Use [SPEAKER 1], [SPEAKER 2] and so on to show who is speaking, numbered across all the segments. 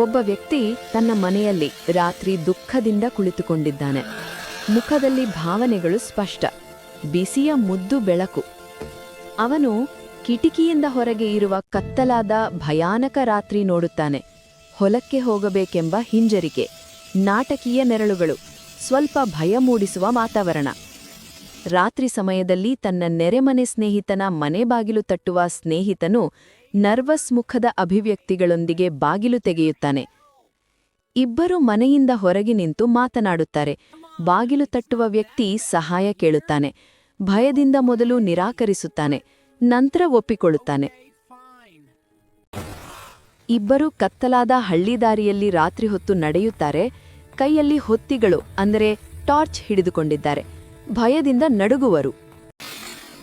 [SPEAKER 1] ಒಬ್ಬ ವ್ಯಕ್ತಿ ತನ್ನ ಮನೆಯಲ್ಲಿ ರಾತ್ರಿ ದುಃಖದಿಂದ ಕುಳಿತುಕೊಂಡಿದ್ದಾನೆ. ಮುಖದಲ್ಲಿ ಭಾವನೆಗಳು ಸ್ಪಷ್ಟ. ಬಿಸಿಯ ಮುದ್ದು ಬೆಳಕು. ಅವನು ಕಿಟಿಕಿಯಿಂದ ಹೊರಗೆ ಇರುವ ಕತ್ತಲಾದ ಭಯಾನಕ ರಾತ್ರಿ ನೋಡುತ್ತಾನೆ. ಹೊಲಕ್ಕೆ ಹೋಗಬೇಕೆಂಬ ಹಿಂಜರಿಕೆ. ನಾಟಕೀಯ ನೆರಳುಗಳು. ಸ್ವಲ್ಪ ಭಯ ಮೂಡಿಸುವ ವಾತಾವರಣ. ರಾತ್ರಿ ಸಮಯದಲ್ಲಿ ತನ್ನ ನೆರೆಮನೆ ಸ್ನೇಹಿತನ ಮನೆ ಬಾಗಿಲು ತಟ್ಟುವ ಸ್ನೇಹಿತನು ನರ್ವಸ್ ಮುಖದ ಅಭಿವ್ಯಕ್ತಿಗಳೊಂದಿಗೆ ಬಾಗಿಲು ತೆಗೆಯುತ್ತಾನೆ. ಇಬ್ಬರು ಮನೆಯಿಂದ ಹೊರಗೆ ನಿಂತು ಮಾತನಾಡುತ್ತಾರೆ. ಬಾಗಿಲು ತಟ್ಟುವ ವ್ಯಕ್ತಿ ಸಹಾಯ ಕೇಳುತ್ತಾನೆ. ಭಯದಿಂದ ಮೊದಲು ನಿರಾಕರಿಸುತ್ತಾನೆ. ನಂತರ ಒಪ್ಪಿಕೊಳ್ಳುತ್ತಾನೆ. ಇಬ್ಬರು ಕತ್ತಲಾದ ಹಳ್ಳಿದಾರಿಯಲ್ಲಿ ರಾತ್ರಿ ಹೊತ್ತು ನಡೆಯುತ್ತಾರೆ. ಕೈಯಲ್ಲಿ ಹೊತ್ತಿಗಳು, ಅಂದರೆ ಟಾರ್ಚ್ ಹಿಡಿದುಕೊಂಡಿದ್ದಾರೆ. ಭಯದಿಂದ ನಡುಗುವರು.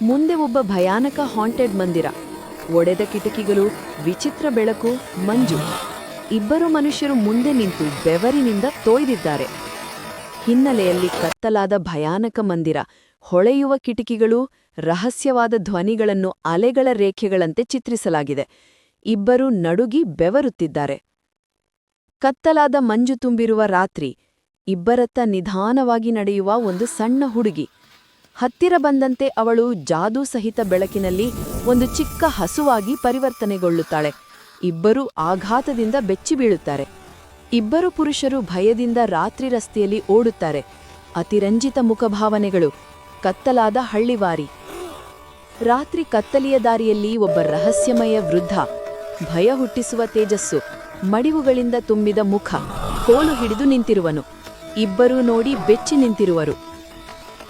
[SPEAKER 1] ಮುಂದೆ ಒಬ್ಬ ಭಯಾನಕ ಹಾಂಟೆಡ್ ಮಂದಿರ. ಒಡೆದ ಕಿಟಕಿಗಳು, ವಿಚಿತ್ರ ಬೆಳಕು, ಮಂಜು. ಇಬ್ಬರು ಮನುಷ್ಯರು ಮುಂದೆ ನಿಂತು ಬೆವರಿನಿಂದ ತೋಯ್ದಿದ್ದಾರೆ. ಹಿನ್ನೆಲೆಯಲ್ಲಿ ಕತ್ತಲಾದ ಭಯಾನಕ ಮಂದಿರ, ಹೊಳೆಯುವ ಕಿಟಕಿಗಳು, ರಹಸ್ಯವಾದ ಧ್ವನಿಗಳನ್ನು ಅಲೆಗಳ ರೇಖೆಗಳಂತೆ ಚಿತ್ರಿಸಲಾಗಿದೆ. ಇಬ್ಬರು ನಡುಗಿ ಬೆವರುತ್ತಿದ್ದಾರೆ. ಕತ್ತಲಾದ ಮಂಜು ತುಂಬಿರುವ ರಾತ್ರಿ, ಇಬ್ಬರತ್ತ ನಿಧಾನವಾಗಿ ನಡೆಯುವ ಒಂದು ಸಣ್ಣ ಹುಡುಗಿ. ಹತ್ತಿರ ಬಂದಂತೆ ಅವಳು ಜಾದೂ ಸಹಿತ ಬೆಳಕಿನಲ್ಲಿ ಒಂದು ಚಿಕ್ಕ ಹಸುವಾಗಿ ಪರಿವರ್ತನೆಗೊಳ್ಳುತ್ತಾಳೆ. ಇಬ್ಬರೂ ಆಘಾತದಿಂದ ಬೆಚ್ಚಿ ಬೀಳುತ್ತಾರೆ. ಇಬ್ಬರು ಪುರುಷರು ಭಯದಿಂದ ರಾತ್ರಿ ರಸ್ತೆಯಲ್ಲಿ ಓಡುತ್ತಾರೆ. ಅತಿರಂಜಿತ ಮುಖಭಾವನೆಗಳು, ಕತ್ತಲಾದ ಹಳ್ಳಿವಾರಿ. ರಾತ್ರಿ ಕತ್ತಲಿಯ ದಾರಿಯಲ್ಲಿ ಒಬ್ಬ ರಹಸ್ಯಮಯ ವೃದ್ಧ, ಭಯ ಹುಟ್ಟಿಸುವ ತೇಜಸ್ಸು, ಮಡಿವುಗಳಿಂದ ತುಂಬಿದ ಮುಖ, ಕೋಲು ಹಿಡಿದು ನಿಂತಿರುವನು. ಇಬ್ಬರೂ ನೋಡಿ ಬೆಚ್ಚಿ ನಿಂತಿರುವರು.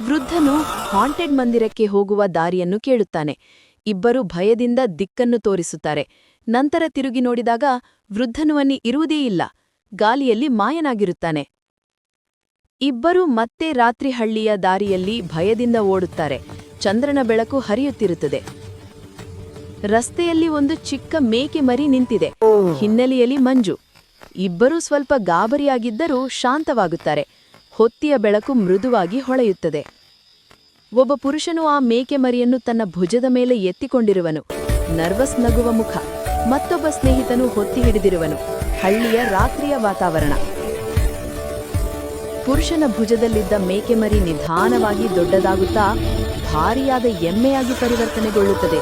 [SPEAKER 1] ವೃದ್ಧನು ಹಾಂಟೆಡ್ ಮಂದಿರಕ್ಕೆ ಹೋಗುವ ದಾರಿಯನ್ನು ಕೇಳುತ್ತಾನೆ. ಇಬ್ಬರು ಭಯದಿಂದ ದಿಕ್ಕನ್ನು ತೋರಿಸುತ್ತಾರೆ. ನಂತರ ತಿರುಗಿ ನೋಡಿದಾಗ ವೃದ್ಧನುವನ್ನಿ ಇರುವುದೇ ಇಲ್ಲ. ಗಾಲಿಯಲ್ಲಿ ಮಾಯನಾಗಿರುತ್ತಾನೆ. ಇಬ್ಬರು ಮತ್ತೆ ರಾತ್ರಿ ಹಳ್ಳಿಯ ದಾರಿಯಲ್ಲಿ ಭಯದಿಂದ ಓಡುತ್ತಾರೆ. ಚಂದ್ರನ ಬೆಳಕು ಹರಿಯುತ್ತಿರುತ್ತದೆ. ರಸ್ತೆಯಲ್ಲಿ ಒಂದು ಚಿಕ್ಕ ಮೇಕೆ ಮರಿ ನಿಂತಿದೆ. ಹಿನ್ನೆಲೆಯಲ್ಲಿ ಮಂಜು. ಇಬ್ಬರೂ ಸ್ವಲ್ಪ ಗಾಬರಿಯಾಗಿದ್ದರೂ ಶಾಂತವಾಗುತ್ತಾರೆ. ಹೊತ್ತಿಯ ಬೆಳಕು ಮೃದುವಾಗಿ ಹೊಳೆಯುತ್ತದೆ. ಒಬ್ಬ ಪುರುಷನು ಆ ಮೇಕೆ ಮರಿಯನ್ನು ತನ್ನ ಭುಜದ ಮೇಲೆ ಎತ್ತಿಕೊಂಡಿರುವನು. ನರ್ವಸ್ ನಗುವ ಮುಖ. ಮತ್ತೊಬ್ಬ ಸ್ನೇಹಿತನು ಹೊತ್ತಿ ಹಿಡಿದಿರುವನು. ಹಳ್ಳಿಯ ರಾತ್ರಿಯ ವಾತಾವರಣ. ಪುರುಷನ ಭುಜದಲ್ಲಿದ್ದ ಮೇಕೆಮರಿ ನಿಧಾನವಾಗಿ ದೊಡ್ಡದಾಗುತ್ತಾ ಭಾರಿಯಾದ ಎಮ್ಮೆಯಾಗಿ ಪರಿವರ್ತನೆಗೊಳ್ಳುತ್ತದೆ.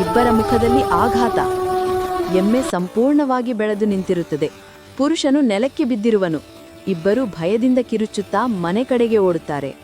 [SPEAKER 1] ಇಬ್ಬರ ಮುಖದಲ್ಲಿ ಆಘಾತ. ಎಮ್ಮೆ ಸಂಪೂರ್ಣವಾಗಿ ಬೆಳೆದು ನಿಂತಿರುತ್ತದೆ. ಪುರುಷನು ನೆಲಕ್ಕೆ ಬಿದ್ದಿರುವನು. ಇಬ್ಬರೂ ಭಯದಿಂದ ಕಿರುಚುತ್ತಾ ಮನೆ ಕಡೆಗೆ ಓಡುತ್ತಾರೆ.